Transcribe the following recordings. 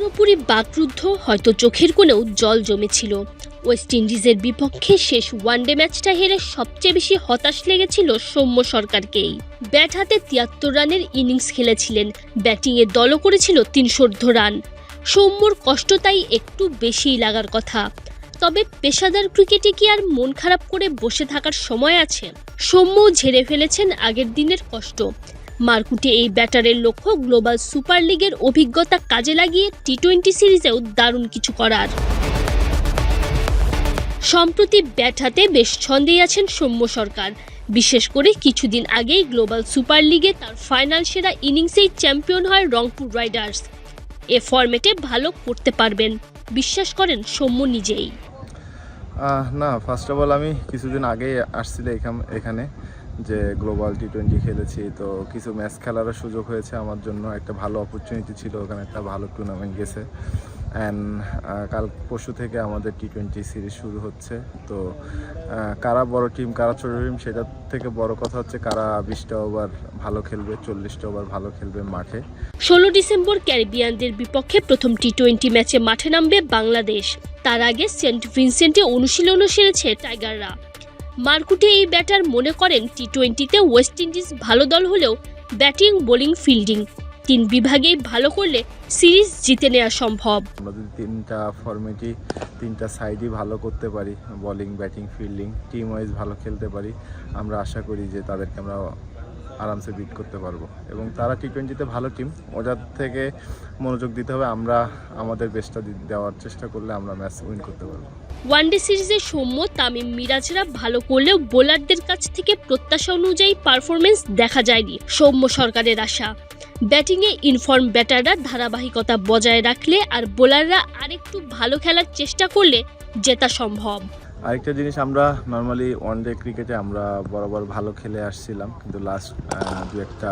পুরোপুরি বাকরুদ্ধ, হয়তো চোখের কোণেও জল জমেছিল। ওয়েস্ট ইন্ডিজের বিপক্ষে শেষ ওয়ানডে ম্যাচটা হেরে সবচেয়ে বেশি হতাশ লেগেছিল সৌম্য সরকারকেই। ব্যাট হাতে তিয়াত্তর রানের ইনিংস খেলেছিলেন। ব্যাটিংয়ে দলও করেছিল তিনশোর্ধ রান। সৌম্যর কষ্ট তাই একটু বেশিই লাগার কথা। তবে পেশাদার ক্রিকেটে কি আর মন খারাপ করে বসে থাকার সময় আছে? সৌম্য ঝেড়ে ফেলেছেন আগের দিনের কষ্ট। মারকুটে এই ব্যাটারের লক্ষ্য গ্লোবাল সুপার লিগের অভিজ্ঞতা কাজে লাগিয়ে টি টোয়েন্টি সিরিজেও দারুণ কিছু করার। সম্প্রতি ব্যাট হাতে বেশ ছন্দেই আছেন সৌম্য সরকার। বিশেষ করে কিছুদিন আগেই গ্লোবাল সুপার লিগে তার ফাইনাল সেরা ইনিংসেই চ্যাম্পিয়ন হয় রংপুর রাইডার্স। এ ফরম্যাটে ভালো করতে পারবেন, বিশ্বাস করেন সৌম্য নিজেই। না ফার্স্ট অফ অল আমি কিছুদিন আগে আসছিল এখানে। যে গ্লোবাল টি টোয়েন্টি খেলেছি, তো কিছু ম্যাচ খেলারও সুযোগ হয়েছে আমার জন্য। একটা ভালো অপরচুনিটি ছিল, ওখানে একটা ভালো টুর্নামেন্ট গেছে। অ্যান্ড কাল পরশু থেকে আমাদের টি টোয়েন্টি সিরিজ শুরু হচ্ছে। তো কারা বড় টিম কারা ছোটো টিম সেটার থেকে বড় কথা হচ্ছে কারা বিশটা ওভার ভালো খেলবে, চল্লিশটা ওভার ভালো খেলবে মাঠে। ষোলো ডিসেম্বর ক্যারিবিয়ানদের বিপক্ষে প্রথম টি টোয়েন্টি ম্যাচে মাঠে নামবে বাংলাদেশ। তার আগে সেন্ট ভিনসেন্টে অনুশীলনও সেরেছে টাইগাররা। মারকুটে এই ব্যাটার মনে করেন টি টোয়েন্টিতে ওয়েস্ট ইন্ডিজ ভালো দল হলেও ব্যাটিং, বোলিং, ফিল্ডিং। তিন বিভাগেই ভালো করলে সিরিজ জিতে নেওয়া সম্ভব। আমরা যদি তিনটা ফর্মেটই, তিনটা সাইডই ভালো করতে পারি, bowling, batting, fielding team wise ভালো খেলতে পারি, আমরা আশা করি যে তাদেরকে আমরা আরামসে বিট করতে পারব। এবং তারা টি টোয়েন্টিতে ভালো টিম ওটার থেকে মনোযোগ দিতে হবে। আমরা আমাদের বেস্টটা দেওয়ার চেষ্টা করলে আমরা ম্যাচ উইন করতে পারব। ওয়ানডে সিরিজে সৌম্য, তামিম মিরাজরা ভালো করলেও বোলারদের কাছ থেকে প্রত্যাশা অনুযায়ী পারফরমেন্স দেখা যায়নি। সৌম্য সরকারের আশা। ব্যাটিংয়ে ইনফর্ম ব্যাটাররা ধারাবাহিকতা বজায় রাখলে আর বোলাররা আরেকটু ভালো খেলার চেষ্টা করলে জেতা সম্ভব। আরেকটা জিনিস আমরা নর্মালি ওয়ান ডে ক্রিকেটে আমরা বরাবর ভালো খেলে আসছিলাম, কিন্তু লাস্ট দু একটা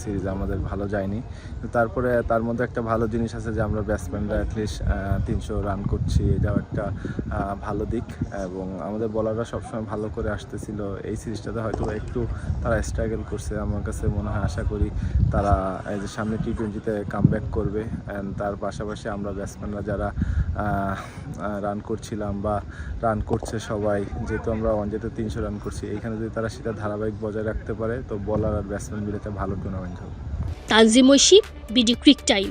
সিরিজ আমাদের ভালো যায়নি। তারপরে তার মধ্যে একটা ভালো জিনিস আছে যে আমরা ব্যাটসম্যানরা অ্যাটলিস্ট তিনশো রান করছি, এটাও একটা ভালো দিক। এবং আমাদের বলাররা সবসময় ভালো করে আসতেছিল। এই সিরিজটাতে হয়তো একটু তারা স্ট্রাগল করছে। আমার কাছে মনে হয়, আশা করি তারা, এই যে সামনে টি টোয়েন্টিতে কাম করবে। অ্যান্ড তার পাশাপাশি আমরা ব্যাটসম্যানরা যারা রান করছিলাম বা রান করছে সবাই, যেহেতু আমরা ওয়ানডেতে তিনশো রান করছি, এখানে যদি তারা সেটা ধারাবাহিক বজায় রাখতে পারে, তো বলার আর ব্যাটসম্যান মিলে ভালো টুর্নামেন্ট হবে। Tanjim Oishi BD cric time